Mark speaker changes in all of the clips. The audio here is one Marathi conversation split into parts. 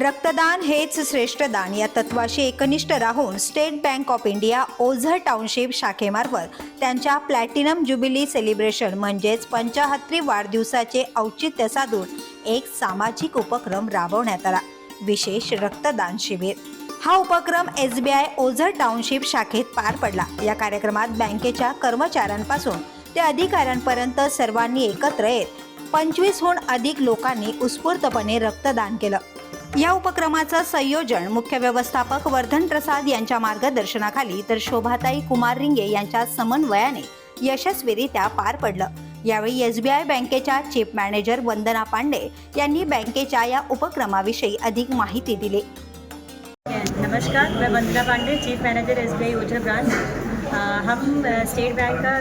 Speaker 1: रक्तदान हेच श्रेष्ठ दान. या तत्वाशी एकनिष्ठ राहून state bank of India Ozar township शाखेमार्फत त्यांच्या प्लॅटिनम ज्युबिली सेलिब्रेशन म्हणजेच पंचाहत्तरी वाढदिवसाचे औचित्य साधून एक सामाजिक उपक्रम राबवण्यात आला. विशेष रक्तदान शिबिर. हा उपक्रम S B I Ozar township शाखेत पार पडला. या कार्यक्रमात बँकेच्या कर्मचाऱ्यांपासून ते अधिकाऱ्यांपर्यंत सर्वांनी एकत्र येत पंचवीसहून अधिक लोकांनी उत्स्फूर्तपणे रक्तदान केलं. या उपक्रमाचं संयोजन मुख्य व्यवस्थापक वर्धन प्रसाद यांच्या मार्गदर्शनाखाली तर शोभाताई कुमार रिंगे यांच्या समन्वयाने यशस्वीरित्या पार पडलं. यावेळी एस बी आय बँकेच्या चीफ मॅनेजर वंदना पांडे यांनी बँकेच्या या उपक्रमाविषयी अधिक माहिती दिली.
Speaker 2: नमस्कार मैं Vandana Pande chief manager S B I Ozar branch. Hum state bank का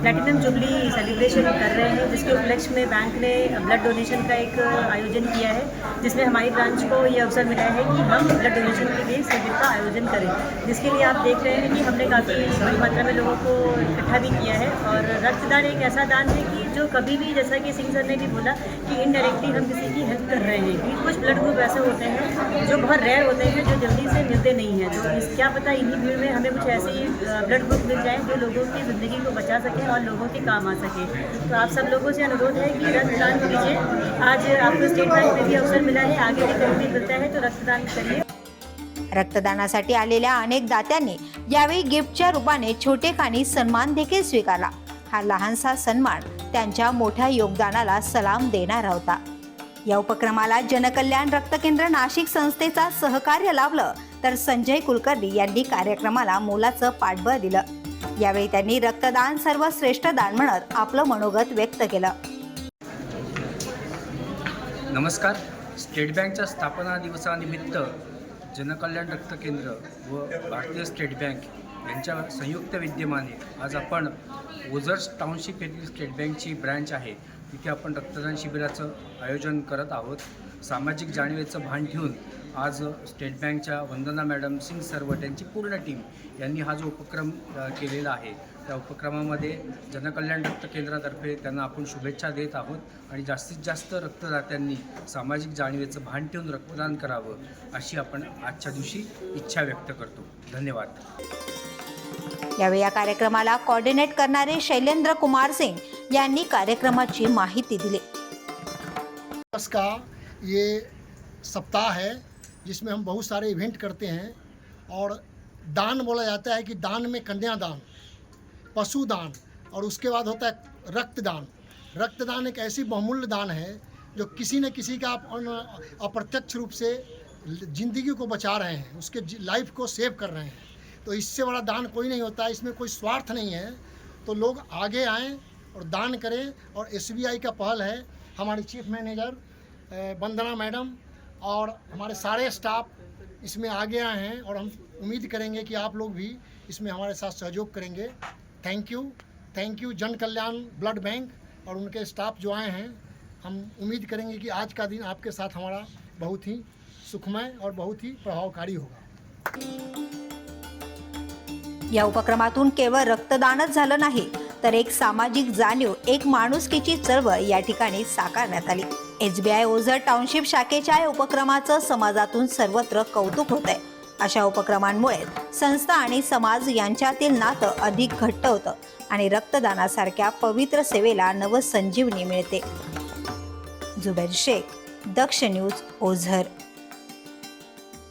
Speaker 2: प्लेटिनम जुबली सेलिब्रेशन कर रहे हैं, जिसके उपलक्ष्य में बैंक ने ब्लड डोनेशन का एक आयोजन किया है, जिसमें हमारी ब्रांच को ये अवसर मिला है कि हम ब्लड डोनेशन के लिए शिविर का आयोजन करें। जिसके लिए आप देख रहे हैं कि हमने काफ़ी बड़ी मात्रा में लोगों को इकट्ठा भी किया है और रक्तदान एक ऐसा दान है कि जो कभी भी, जैसा कि सिंह सर ने भी बोला कि इनडायरेक्टली हम किसी की हेल्प कर रहे हैं। कुछ ब्लड ग्रुप ऐसे होते हैं जो बहुत रेयर होते हैं, जो जल्दी से मिलते नहीं हैं। तो इस क्या पता इन्हीं भीड़ में हमें कुछ ऐसे ही ब्लड ग्रुप मिल जाए जो लोगों की ज़िंदगी को बचा सके और लोगों के काम आ सके। तो आप सब लोगों से अनुरोध है कि रक्तदान कीजिए। आज आपको स्टेट बैंक में भी अवसर मिला है। आगे भी कहीं भी मिलता है तो रक्तदान करिए।
Speaker 1: रक्तदानासाठी आलेल्या अनेक दात्यांनी यावेळी गिफ्टच्या रूपाने छोटे खाणी सन्मान देखील स्वीकारला. हा लहानसा सन्मान त्यांच्या मोठ्या योगदानाला सलाम देणारा होता. या उपक्रमाला जनकल्याण रक्त केंद्र नाशिक संस्थेचा सहकार्य लाभलं. तर संजय कुलकर्णी यांनी कार्यक्रमाला मोलाचं पाठबळ दिलं. यावेळी त्यांनी रक्तदान सर्वश्रेष्ठ दान म्हणत आपलं मनोगत व्यक्त केलं.
Speaker 3: नमस्कार. स्टेट बँकच्या स्थापना दिवसानिमित्त जनकल्याण रक्त केंद्र व भारतीय स्टेट बँक यांच्या संयुक्त विद्यमाने आज आपण ओझर्स टाउनशिप येथील स्टेट बँकची ब्रँच आहे. तिथे आपण रक्तदान शिबिराचं आयोजन करत आहोत. सामाजिक जाणीवेचं भान ठेवून आज स्टेट बँकच्या वंदना मॅडम सिंग सरवट यांची पूर्ण टीम यांनी हा जो उपक्रम केलेला आहे त्या उपक्रमामध्ये जनकल्याण रक्त केंद्रातर्फे त्यांना आपण शुभेच्छा देत आहोत आणि जास्तीत जास्त रक्तदात्यांनी सामाजिक जाणीवेचं भान ठेवून रक्तदान करावं अशी आपण आजच्या दिवशी इच्छा व्यक्त करतो. धन्यवाद.
Speaker 1: यावेळी या कार्यक्रमाला कोऑर्डिनेट करणारे शैलेंद्र कुमार सिंग यांनी कार्यक्रमाची माहिती दिली.
Speaker 4: का ये सप्ताह है जिसमें हम बहुत सारे इवेंट करते हैं और दान बोला जाता है कि दान में कन्यादान, पशुदान और उसके बाद होता है रक्तदान। रक्तदान एक ऐसी बहुमूल्य दान है जो किसी न किसी का आप अप्रत्यक्ष रूप से ज़िंदगी को बचा रहे हैं, उसके लाइफ को सेव कर रहे हैं। तो इससे बड़ा दान कोई नहीं होता, इसमें कोई स्वार्थ नहीं है। तो लोग आगे आएँ और दान करें और एसबीआई का पहल है। हमारी चीफ मैनेजर वंदना मैडम और हमारे सारे स्टाफ इसमें आगे आए हैं और हम उम्मीद करेंगे कि आप लोग भी इसमें हमारे साथ सहयोग करेंगे। थैंक यू थैंक यू जन कल्याण ब्लड बैंक और उनके स्टाफ जो आए हैं। हम उम्मीद करेंगे कि आज का दिन आपके साथ हमारा बहुत ही सुखमय और बहुत ही प्रभावकारी होगा।
Speaker 1: या उपक्रमातून केवळ रक्तदानच झालं नाही तर एक सामाजिक जाणीव एक माणुसकीची चळवळ या ठिकाणी साकारण्यात आली. S B I Ozar township शाखेच्या या उपक्रमाचं समाजातून सर्वत्र कौतुक होत आहे अशा उपक्रमांमुळे संस्था आणि समाज यांच्यातील नातं अधिक घट्ट होतं आणि रक्तदानासारख्या पवित्र सेवेला नवसंजीवनी मिळते. जुबेर शेख दक्ष न्यूज ओझर.